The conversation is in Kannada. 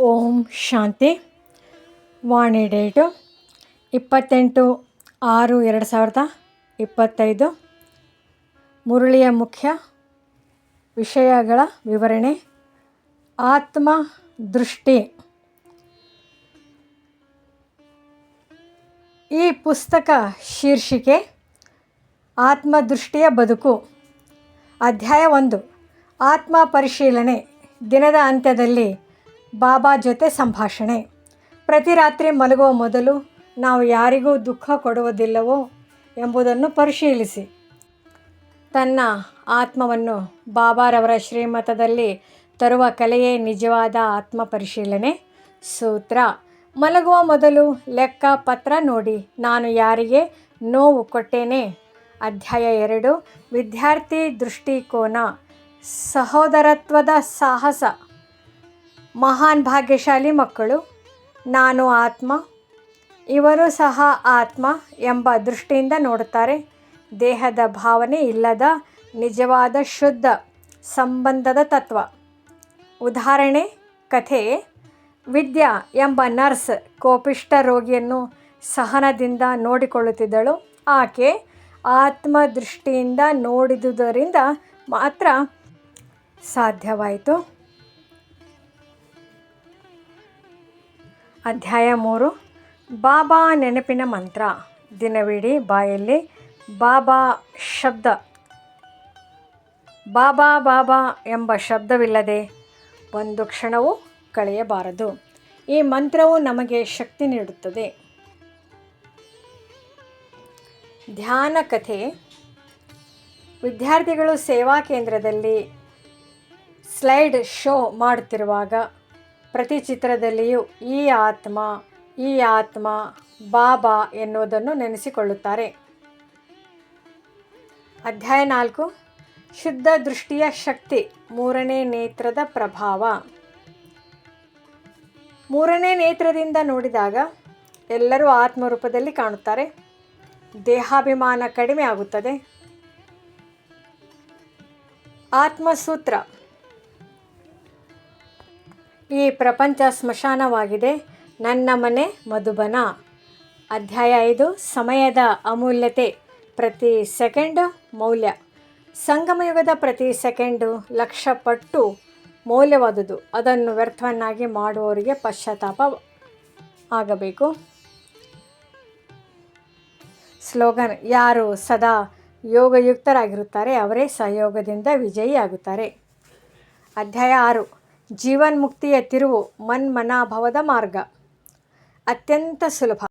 ಓಂ ಶಾಂತಿ. ವಾಣಿ ಡೇಟು ಇಪ್ಪತ್ತೆಂಟು ಆರು ಎರಡು ಸಾವಿರದ ಇಪ್ಪತ್ತೈದು. ಮುರಳಿಯ ಮುಖ್ಯ ವಿಷಯಗಳ ವಿವರಣೆ. ಆತ್ಮ ದೃಷ್ಟಿ. ಈ ಪುಸ್ತಕ ಶೀರ್ಷಿಕೆ ಆತ್ಮದೃಷ್ಟಿಯ ಬದುಕು. ಅಧ್ಯಾಯ ಒಂದು. ಆತ್ಮ ಪರಿಶೀಲನೆ. ದಿನದ ಅಂತ್ಯದಲ್ಲಿ ಬಾಬಾ ಜೊತೆ ಸಂಭಾಷಣೆ. ಪ್ರತಿ ರಾತ್ರಿ ಮಲಗುವ ಮೊದಲು ನಾವು ಯಾರಿಗೂ ದುಃಖ ಕೊಡುವುದಿಲ್ಲವೋ ಎಂಬುದನ್ನು ಪರಿಶೀಲಿಸಿ. ತನ್ನ ಆತ್ಮವನ್ನು ಬಾಬಾರವರ ಶ್ರೀಮತದಲ್ಲಿ ತರುವ ಕಲೆಯೇ ನಿಜವಾದ ಆತ್ಮ ಪರಿಶೀಲನೆ. ಸೂತ್ರ, ಮಲಗುವ ಮೊದಲು ಲೆಕ್ಕ ಪತ್ರ ನೋಡಿ, ನಾನು ಯಾರಿಗೆ ನೋವು ಕೊಟ್ಟೇನೆ. ಅಧ್ಯಾಯ ಎರಡು, ವಿದ್ಯಾರ್ಥಿ ದೃಷ್ಟಿಕೋನ, ಸಹೋದರತ್ವದ ಸಾಹಸ. ಮಹಾನ್ ಭಾಗ್ಯಶಾಲಿ ಮಕ್ಕಳು. ನಾನು ಆತ್ಮ. ಇವರು ಸಹ ಆತ್ಮ ಎಂಬ ದೃಷ್ಟಿಯಿಂದ ನೋಡುತ್ತಾರೆ. ದೇಹದ ಭಾವನೆ ಇಲ್ಲದ ನಿಜವಾದ ಶುದ್ಧ ಸಂಬಂಧದ ತತ್ವ. ಉದಾಹರಣೆ, ಕಥೆ, ವಿದ್ಯಾ ಎಂಬ ನರ್ಸ್ ಕೋಪಿಷ್ಟ ರೋಗಿಯನ್ನು ಸಹನದಿಂದ ನೋಡಿಕೊಳ್ಳುತ್ತಿದ್ದಳು. ಆಕೆ ಆತ್ಮದೃಷ್ಟಿಯಿಂದ ನೋಡಿದುದರಿಂದ ಮಾತ್ರ ಸಾಧ್ಯವಾಯಿತು. ಅಧ್ಯಾಯ ಮೂರು. ಬಾಬಾ ನೆನಪಿನ ಮಂತ್ರ. ದಿನವಿಡೀ ಬಾಯಲ್ಲಿ ಬಾಬಾ ಶಬ್ದ. ಬಾಬಾ ಬಾಬಾ ಎಂಬ ಶಬ್ದವಿಲ್ಲದೆ ಒಂದು ಕ್ಷಣವೂ ಕಳೆಯಬಾರದು. ಈ ಮಂತ್ರವು ನಮಗೆ ಶಕ್ತಿ ನೀಡುತ್ತದೆ. ಧ್ಯಾನ ಕಥೆ. ವಿದ್ಯಾರ್ಥಿಗಳು ಸೇವಾ ಕೇಂದ್ರದಲ್ಲಿ ಸ್ಲೈಡ್ ಶೋ ಮಾಡುತ್ತಿರುವಾಗ ಪ್ರತಿ ಚಿತ್ರದಲ್ಲಿಯೂ ಈ ಆತ್ಮ ಈ ಆತ್ಮ, ಬಾಬಾ ಎನ್ನುವುದನ್ನು ನೆನೆಸಿಕೊಳ್ಳುತ್ತಾರೆ. ಅಧ್ಯಾಯ ನಾಲ್ಕು, ಶುದ್ಧ ದೃಷ್ಟಿಯ ಶಕ್ತಿ, ಮೂರನೇ ನೇತ್ರದ ಪ್ರಭಾವ. ಮೂರನೇ ನೇತ್ರದಿಂದ ನೋಡಿದಾಗ ಎಲ್ಲರೂ ಆತ್ಮರೂಪದಲ್ಲಿ ಕಾಣುತ್ತಾರೆ. ದೇಹಾಭಿಮಾನ ಕಡಿಮೆ ಆಗುತ್ತದೆ. ಆತ್ಮಸೂತ್ರ ಈ ಪ್ರಪಂಚ ಸ್ಮಶಾನವಾಗಿದೆ. ನನ್ನ ಮನೆ ಮಧುಬನ. ಅಧ್ಯಾಯ ಐದು, ಸಮಯದ ಅಮೂಲ್ಯತೆ ಪ್ರತಿ ಸೆಕೆಂಡ್ ಮೌಲ್ಯ. ಸಂಗಮಯುಗದ ಪ್ರತಿ ಸೆಕೆಂಡು ಲಕ್ಷ ಪಟ್ಟು ಮೌಲ್ಯವಾದುದು. ಅದನ್ನು ವ್ಯರ್ಥವನ್ನಾಗಿ ಮಾಡುವವರಿಗೆ ಪಶ್ಚಾತ್ತಾಪ ಆಗಬೇಕು. ಸ್ಲೋಗನ್, ಯಾರು ಸದಾ ಯೋಗಯುಕ್ತರಾಗಿರುತ್ತಾರೆ ಅವರೇ ಸಹಯೋಗದಿಂದ ವಿಜಯಿಯಾಗುತ್ತಾರೆ. ಅಧ್ಯಾಯ ಆರು ಜೀವನ್ಮುಕ್ತಿಯ ತಿರುವು ಮನ್ಮನಾಭವದ ಮಾರ್ಗ. ಅತ್ಯಂತ ಸುಲಭ.